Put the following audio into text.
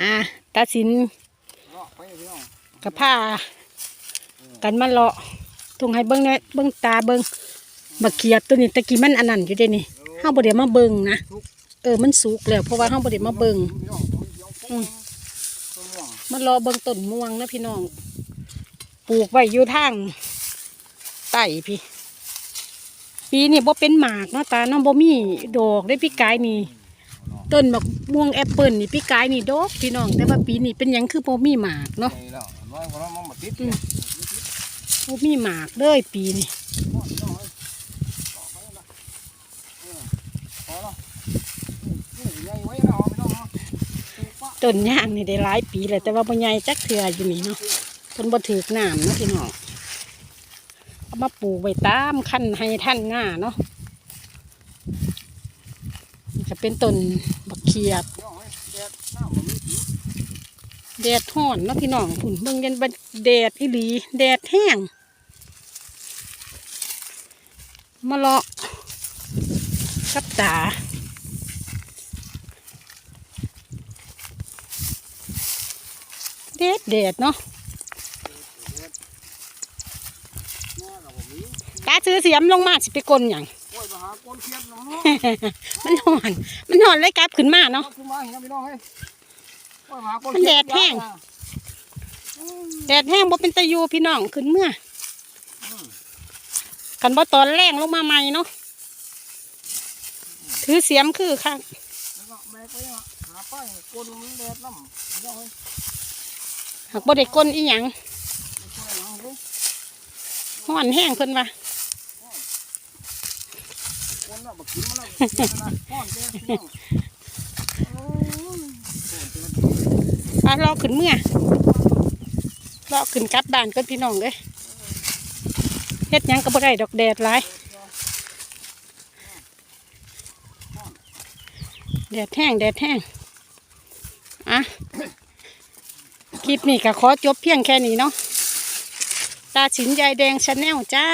อะตาสินกับผ้ากันมาเลาะทุงให้เบิ้งเนี่ยเบิ้งตาเบิ้งบักเขียดตัวนี้ตะกี้มันอันนั้นอยู่เด้นี่เฮาบ่ได้มาเบิ้งนะเออมันสุกแล้วเพราะว่าเฮาบด้มาเบิ้งพี่น้องตัวเดียวปุ๊บตัวม่วงมันรอเบิ้งต้นม่วงนะพี่น้องปลูกไว้อยู่ทางใต้พี่ปีนี้บ่เป็นหมากเนาะตาเน้องบ่มีดอกได้พี่กายนี่ ต้นบักม่วงแอปเปิลนี่พี่กายนี่ดอกพี่น้อง แต่ว่าปีนี้เป็นหยังคือบ่มีหมากเนาะใหญ่แล้วน้อยกว่าเรามันมาติดอืมบ่มีหมากเลยปีนี้พี่น้องเอ้ยเลาะไปละเออพอแล้วนี่ใหญ่ไว้แล้วพี่น้องเนาะปลูกปะต้นย่างนี่ได้หลายปีแล้วแต่ว่าบ่ใหญ่จักเทื่ออยู่นี่เนาะเพิ่นบ่ถือกน้ำเนาะพี่น้องเอามาปลูกไว้ตามคันให้ท่านง่าเนาะนี่ก็ เป็นต้นบักเขียดพี่น้องเอ้ยแดดน้ำมันมีสีแดดฮ้อนเนาะพี่น้องพุ่นเบิ่งยันบัดแดดอีหลี แดดแห้งมาเลาะกับตาแดดแดดเนาะตาซื้อเสียมลงมาสิไปกลนอย่าง มาหาก้นเทียนเนาะมันหอน มันหอนเลยกลับขึ้นมาเนาะเอาขึ้นมาเห็นไหมพี่น้องเอ้ยโอ้ยมาหาก้นมันแดดแห้งเทียนแดดแห้งบ่เป็นตะยูพี่น้องขึ้นเมื่อกันบ่ตอนแรงลงมาใหม่เนาะถือเสียมคือค่ะแล้วก็แบกไปหาป้ายก้นมันแดดน้ำพี่น้องเอ้ยหากบ่ได้กลนอีหยังไม่ช่วยหลังเลยหอนแห้งเพิ่นว่า ก้นน่ะบักกินมันน่ะเดี๋ยวนะป้อนแกพี่น้องโอ้ยอะรอขึ้นเมื่อรอขึ้นกลับบ้านก่อนพี่น้องเด้ยเฮ็ดหยังก็บ่ได้ดอกแดดหลายแดดแห้งแดดแห้งอะคลิปนี้ก็ขอจบเพียงแค่นี้เนาะตาสินยายแดงชาแนลจ้า